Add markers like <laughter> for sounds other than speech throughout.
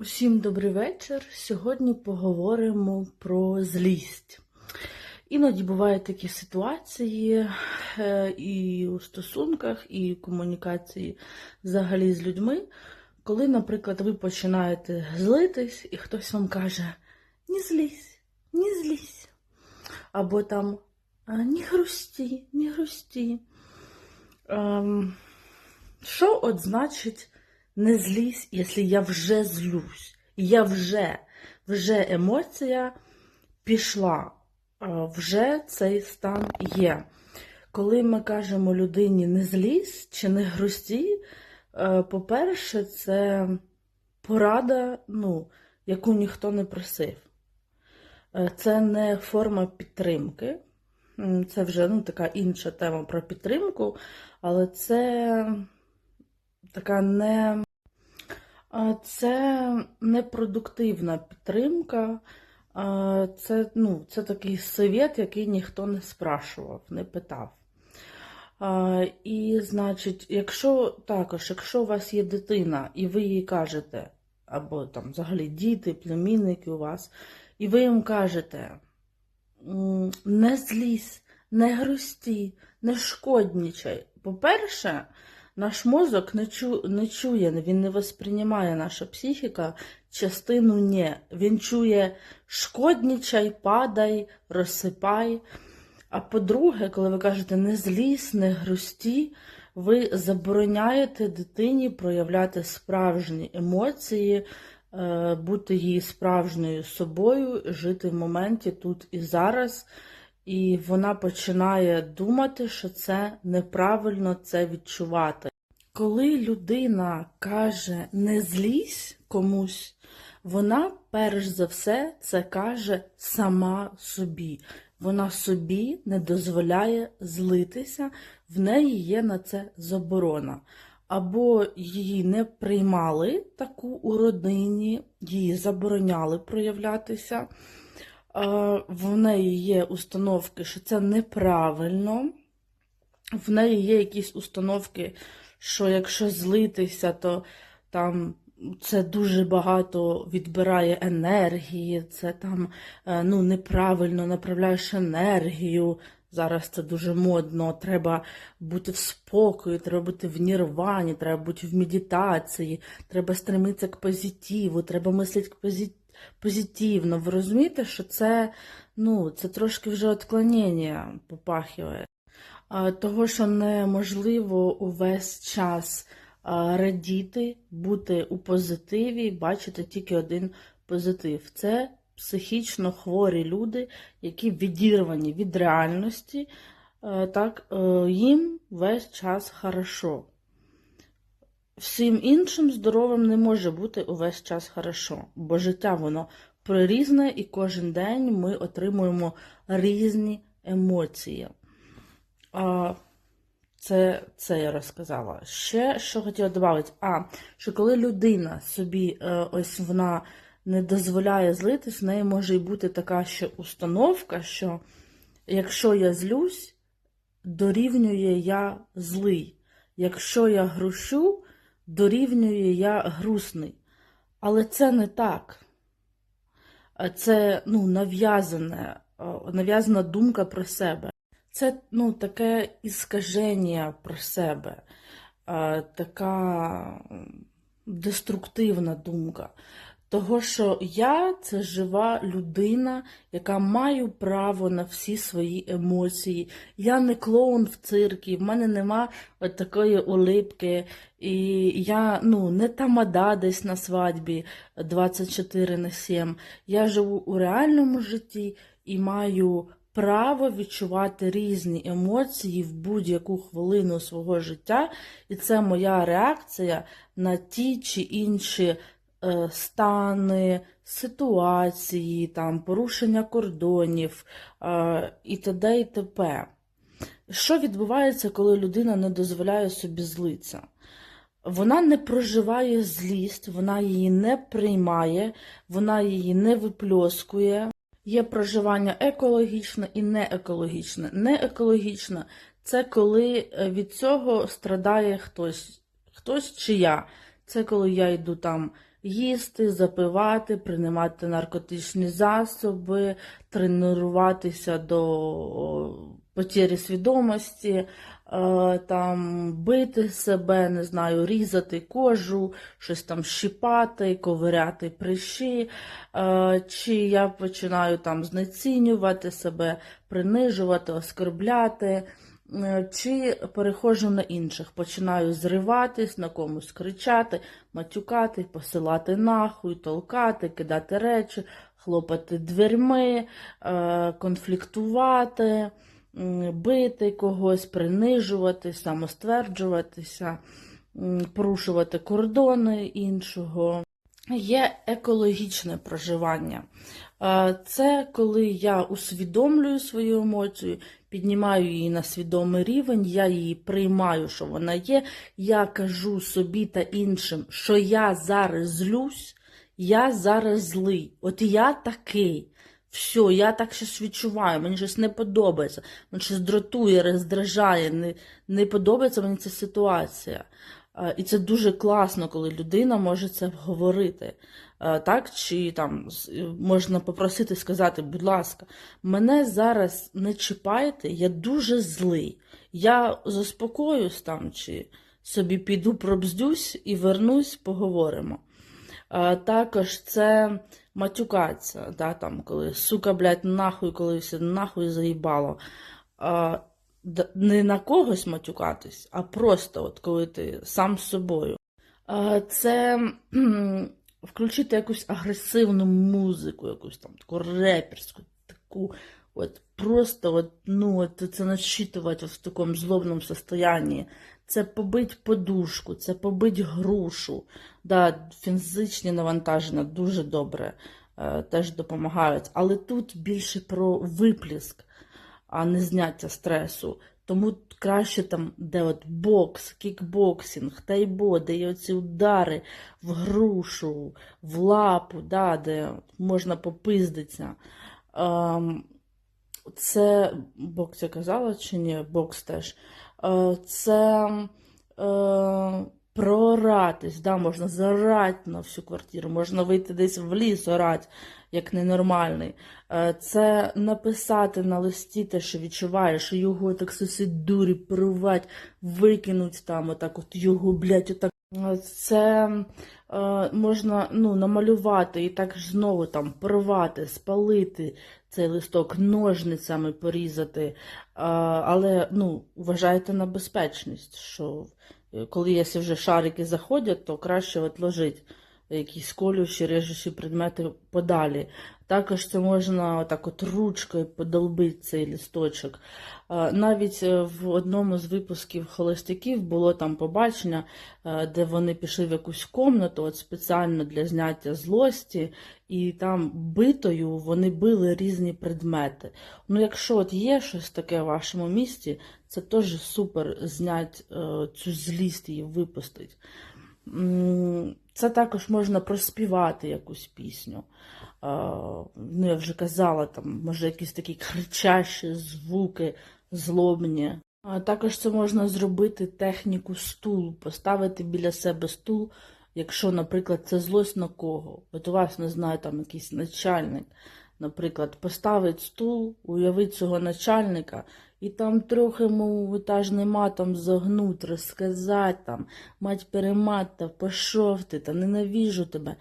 Усім добрий вечір. Сьогодні поговоримо про злість. Іноді бувають такі ситуації е, і у стосунках, і в комунікації взагалі з людьми, коли, наприклад, ви починаєте злитись, і хтось вам каже: не злізь, не злізь. Або там «А, не грусті, не грусті. Ем, що от значить не злізь, якщо я вже злюсь? Я вже, вже емоція пішла, вже цей стан є. Коли ми кажемо людині не злізь чи не грусті, е, по-перше, це порада, ну, яку ніхто не просив. Е, Це не форма підтримки. Це вже ну, така інша тема про підтримку, але це така не. Це непродуктивна підтримка. Це, ну, це такий совет, який ніхто не спрашував, не питав. І, значить, якщо також, якщо у вас є дитина, і ви їй кажете, або там взагалі діти, племінники у вас, і ви їм кажете, не злізь, не грусті, не шкоднічай. По-перше, наш мозок не, чу, не чує, він не восприймає наша психіка частину «не». Він чує шкоднічай, падай, розсипай. А по-друге, коли ви кажете не злізь, не грусті, ви забороняєте дитині проявляти справжні емоції, е, бути її справжньою собою, жити в моменті тут і зараз. І вона починає думати, що це неправильно це відчувати. Коли людина каже не злізь комусь, вона перш за все це каже сама собі. Вона собі не дозволяє злитися, в неї є на це заборона. Або її не приймали таку у родині, її забороняли проявлятися. Е, В неї є установки, що це неправильно. В неї є якісь установки, що якщо злитися, то там це дуже багато відбирає енергії, це там е, ну, неправильно направляєш енергію. Зараз це дуже модно. Треба бути в спокої, треба бути в нірвані, треба бути в медитації, треба стремитися к позитиву, треба мислити позитивно позитивно. Ви розумієте, що це, ну, це трошки вже відклонення попахує. А, Того, що неможливо увесь час радіти, бути у позитиві, бачити тільки один позитив. Це психічно хворі люди, які відірвані від реальності, е, так, е, їм весь час хорошо. Всім іншим здоровим не може бути увесь час хорошо, бо життя воно прорізне, і кожен день ми отримуємо різні емоції. А, це, це я розказала. Ще що хотіла додати, а, що коли людина собі е, ось вона не дозволяє злитись, в неї може і бути така ще установка, що якщо я злюсь, дорівнює я злий. Якщо я грущу, дорівнює я грустний. Але це не так. Це ну, нав'язана думка про себе. Це ну, таке іскаження про себе, така деструктивна думка. Того, що я це жива людина, яка маю право на всі свої емоції. Я не клоун в циркі, в мене нема от такої улипки, і я ну, не тамада десь на свадьбі 24 на 7. Я живу у реальному житті і маю право відчувати різні емоції в будь-яку хвилину свого життя, і це моя реакція на ті чи інші стани, ситуації, там, порушення кордонів е, і т.д. і т.п. Що відбувається, коли людина не дозволяє собі злитися? Вона не проживає злість, вона її не приймає, вона її не випльоскує. Є проживання екологічне і неекологічне. Неекологічне це коли е, від цього страдає хтось, хтось чи я. Це коли я йду там їсти, запивати, приймати наркотичні засоби, тренуватися до о, свідомості, е, там бити себе, не знаю, різати кожу, щось там щипати, ковиряти прищі, е, чи я починаю там знецінювати себе, принижувати, оскорбляти. Е, Чи переходжу на інших, починаю зриватись, на комусь кричати, матюкати, посилати нахуй, толкати, кидати речі, хлопати дверьми, е, конфліктувати, бити когось, принижувати, самостверджуватися, порушувати кордони іншого. Є екологічне проживання. Е, Це коли я усвідомлюю свою емоцію, піднімаю її на свідомий рівень, я її приймаю, що вона є. Я кажу собі та іншим, що я зараз злюсь, я зараз злий. От я такий. Все, я так щось відчуваю, мені щось не подобається, мені щось дратує, роздражає, не, не подобається мені ця ситуація. І це дуже класно, коли людина може це говорити. Е, Так, чи там е, можна попросити сказати, будь ласка, мене зараз не чіпайте, я дуже злий. Я заспокоюсь там, чи собі піду пробздюсь і вернусь, поговоримо. Е, Також це матюкація, да, там, коли сука, блядь, нахуй, коли все нахуй заїбало. Не на когось матюкатись, а просто от коли ти сам з собою. Це включити якусь агресивну музику, якусь там таку реперську, таку от просто от, ну, от це начитувати в такому злобному состоянні. Це побить подушку, це побить грушу. Да, фізичні навантаження дуже добре е, теж допомагають. Але тут більше про випліск, а не зняття стресу. Тому краще там, де от бокс, кікбоксинг, тайбо, де є оці удари в грушу, в лапу, да, де можна попиздитися. Ем, це бокс я казала чи ні? Бокс теж. Е, Це е, проратись, да, можна зарати на всю квартиру, можна вийти десь в ліс орати, як ненормальний. Е, Це написати на листі те, що відчуваєш, що його так сусід дурі порвать, викинуть там, отак от його, блядь, отак. Е, Це е, можна ну, намалювати і так знову там порвати, спалити цей листок, ножницями порізати. Е, але ну, вважайте на безпечність, що коли якщо вже шарики заходять, то краще відложити якісь колющі, режучі предмети подалі. Також це можна так от ручкою подолбити цей лісточок. Е, Навіть е, в одному з випусків холостяків було там побачення, е, де вони пішли в якусь комнату от спеціально для зняття злості, і там битою вони били різні предмети. Ну, якщо от є щось таке в вашому місті, це теж супер знять е, цю злість і випустити. Це також можна проспівати якусь пісню. А, Ну, я вже казала, там, може, якісь такі кричащі звуки, злобні. Також це можна зробити техніку стул, поставити біля себе стул, якщо, наприклад, це злость на кого. От у вас, не знаю, там якийсь начальник, наприклад, поставить стул, уявить цього начальника, і там трохи йому етажний матом загнуть, розказати там, мать перемать, та пішов ти, та ненавіжу тебе.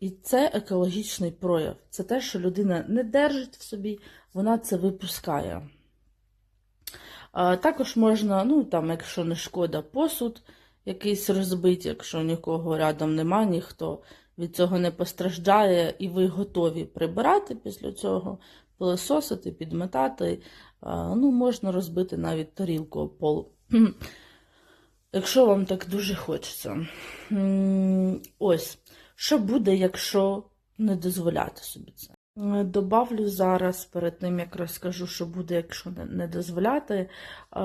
І це екологічний прояв. Це те, що людина не держить в собі, вона це випускає. А, також можна, ну там, якщо не шкода, посуд якийсь розбити, якщо нікого рядом нема, ніхто від цього не постраждає, і ви готові прибирати після цього, пилососити, підметати. Ну, можна розбити навіть тарілку пол. <clears throat> Якщо вам так дуже хочеться. Ось, що буде, якщо не дозволяти собі це? Е, Добавлю зараз, перед тим як розкажу, що буде, якщо не- не дозволяти,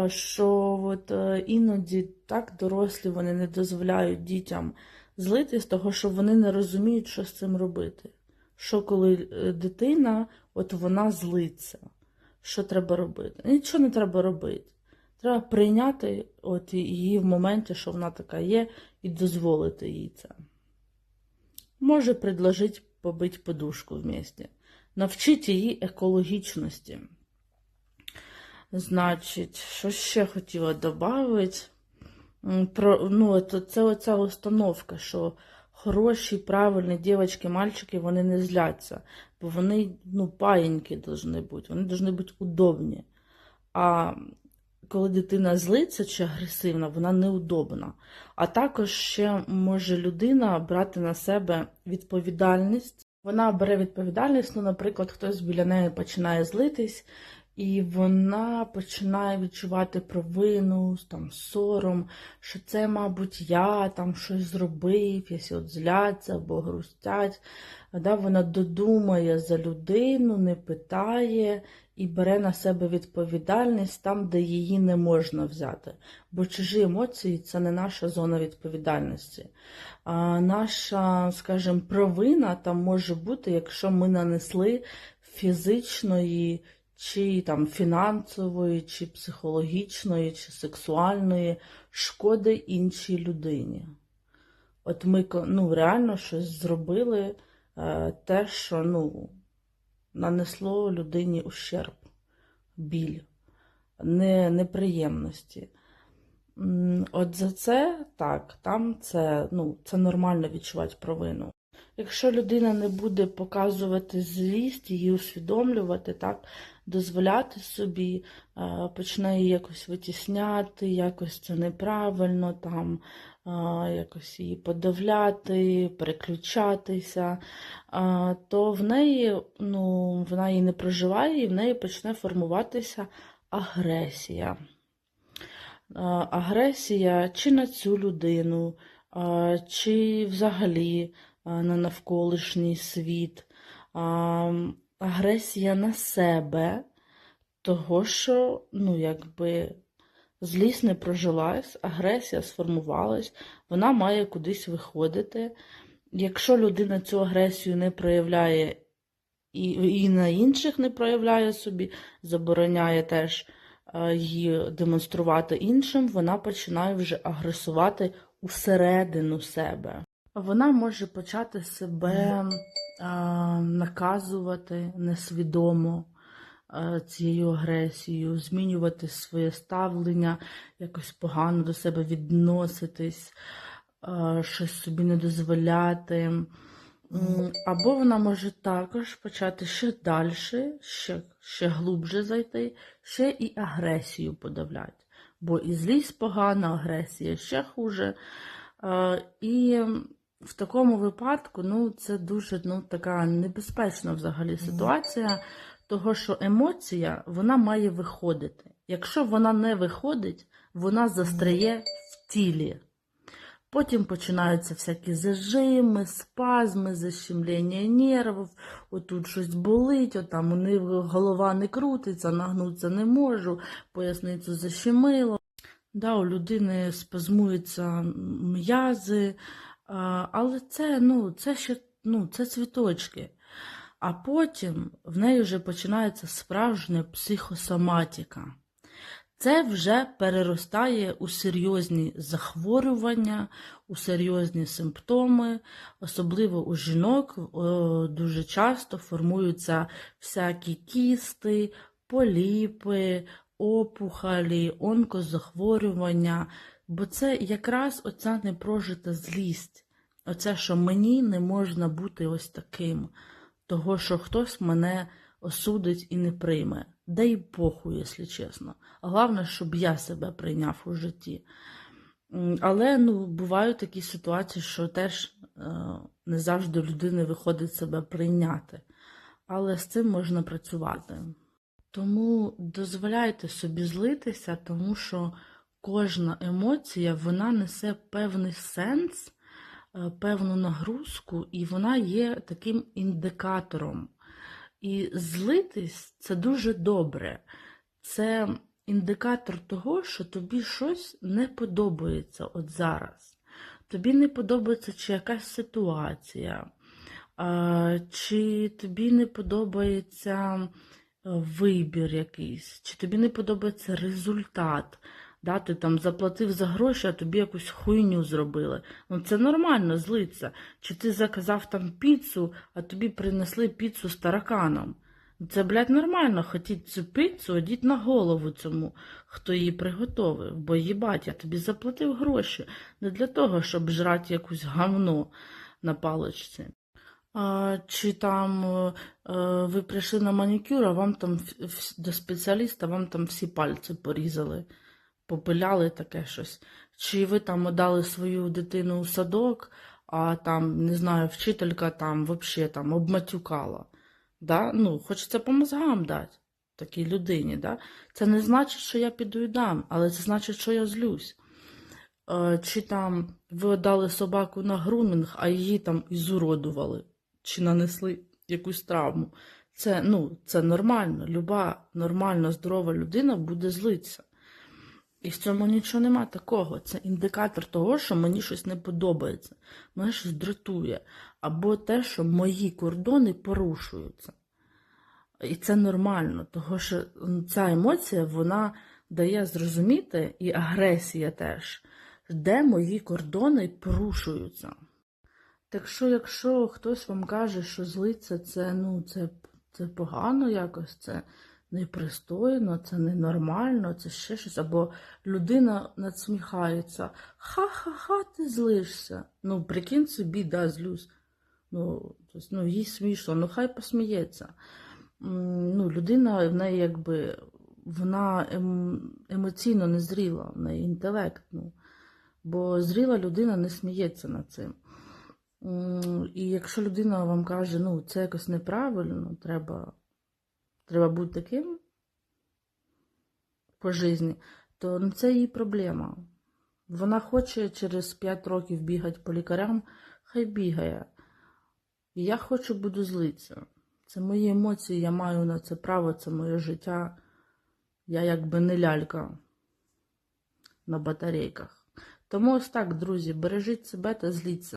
що от е, іноді так дорослі вони не дозволяють дітям злитись, того що вони не розуміють, що з цим робити. Що коли е, дитина, от вона злиться, що треба робити? Нічого не треба робити. Треба прийняти от її в моменті, що вона така є, і дозволити їй це. може предложить побити подушку вместе. Навчить її екологічності. Значить, що ще хотіла додати? Про, ну, це оця установка, що хороші, правильні дівчатки, мальчики, вони не зляться, бо вони ну, паєнькі повинні бути, вони повинні бути удобні. А коли дитина злиться чи агресивна, вона неудобна. А також ще може людина брати на себе відповідальність. Вона бере відповідальність, ну, наприклад, хтось біля неї починає злитись, і вона починає відчувати провину, там, сором, що це, мабуть, я там щось зробив, якщо от зляться або грустять. Да, вона додумає за людину, не питає і бере на себе відповідальність там, де її не можна взяти. Бо чужі емоції це не наша зона відповідальності. А наша, скажімо, провина там може бути, якщо ми нанесли фізичної чи там фінансової, чи психологічної, чи сексуальної шкоди іншій людині. От ми ну, реально щось зробили е, те, що ну, нанесло людині ущерб, біль, не, неприємності. От за це так, там це, ну, це нормально відчувати провину. Якщо людина не буде показувати злість, її усвідомлювати, так, дозволяти собі, е, почне її якось витісняти, якось це неправильно, там, е, якось її подавляти, переключатися, е, то в неї, ну, вона її не проживає, і в неї почне формуватися агресія. Агресія чи на цю людину, чи взагалі на навколишній світ, агресія на себе, того, що, ну, якби, злість не прожилась, агресія сформувалась, вона має кудись виходити. Якщо людина цю агресію не проявляє і, і на інших не проявляє собі, забороняє теж її демонструвати іншим, вона починає вже агресувати усередину себе. Вона може почати себе наказувати несвідомо цією агресією, змінювати своє ставлення, якось погано до себе відноситись, щось собі не дозволяти. Або вона може також почати ще далі, ще, ще глубже зайти, ще і агресію подавляти. Бо і злість погана, агресія ще хуже. І в такому випадку, ну, це дуже ну, така небезпечна взагалі ситуація, того що емоція вона має виходити. Якщо вона не виходить, вона застряє в тілі. Потім починаються всякі зажими, спазми, защемлення нервів, отут щось болить, отам у них голова не крутиться, нагнутися не можу, поясницю защемило. Да, У людини спазмуються м'язи, але це, ну, це ще ну, це цвіточки. А потім в неї вже починається справжня психосоматика. Це вже переростає у серйозні захворювання, у серйозні симптоми, особливо у жінок дуже часто формуються всякі кісти, поліпи, опухолі, онкозахворювання, Бо це якраз оця непрожита злість, оце, що мені не можна бути ось таким, того, що хтось мене осудить і не прийме. Дай Богу, якщо чесно. Головне, щоб я себе прийняв у житті. Але ну, бувають такі ситуації, що теж е, не завжди людини виходить себе прийняти. Але з цим можна працювати. Тому дозволяйте собі злитися, тому що кожна емоція вона несе певний сенс, е, певну нагрузку, і вона є таким індикатором. І злитись це дуже добре. Це індикатор того, що тобі щось не подобається от зараз. Тобі не подобається чи якась ситуація, чи тобі не подобається е, вибір якийсь, чи тобі не подобається результат Да, ти там заплатив за гроші, а тобі якусь хуйню зробили. Ну це нормально злиться. Чи ти заказав там піцу, а тобі принесли піцу з тараканом. Це, блядь, нормально хотіть цю піцу, одіть на голову цьому, хто її приготовив. Бо їбать, я тобі заплатив гроші не для того, щоб жрати якусь гавно на паличці. А, чи там е, е, ви прийшли на манікюр, а вам там до спеціаліста вам там всі пальці порізали, попиляли таке щось. Чи ви там отдали свою дитину у садок, а там, не знаю, вчителька там взагалі там обматюкала. Да? Ну, хочеться по мозгам дати такій людині. Да? Це не значить, що я піду і дам, але це значить, що я злюсь. Е, Чи там ви дали собаку на грумінг, а її там ізуродували, чи нанесли якусь травму. Це, ну, це нормально. Люба нормально здорова людина буде злитися. І в цьому нічого нема такого. Це індикатор того, що мені щось не подобається, мене щось дратує. Або те, що мої кордони порушуються. І це нормально, тому що ця емоція вона дає зрозуміти, і агресія теж, де мої кордони порушуються. Так що, якщо хтось вам каже, що злиться, це, ну, це, це погано якось, це непристойно, це ненормально, це ще щось, або людина надсміхається, ха-ха-ха, ти злишся. Ну, прикинь собі, да, злюсь. Ну, тобто, ну, їй смішно, ну хай посміється. Ну, людина в неї якби вона ем, емоційно незріла, в неї інтелект. Ну, бо зріла людина не сміється над цим. І якщо людина вам каже, ну, це якось неправильно, треба, треба бути таким по житті, то ну, це її проблема. Вона хоче через 5 років бігати по лікарям, хай бігає. І я хочу буду злитися. Це мої емоції, я маю на це право, це моє життя. Я якби не лялька на батарейках. Тому ось так, друзі, бережіть себе та зліться.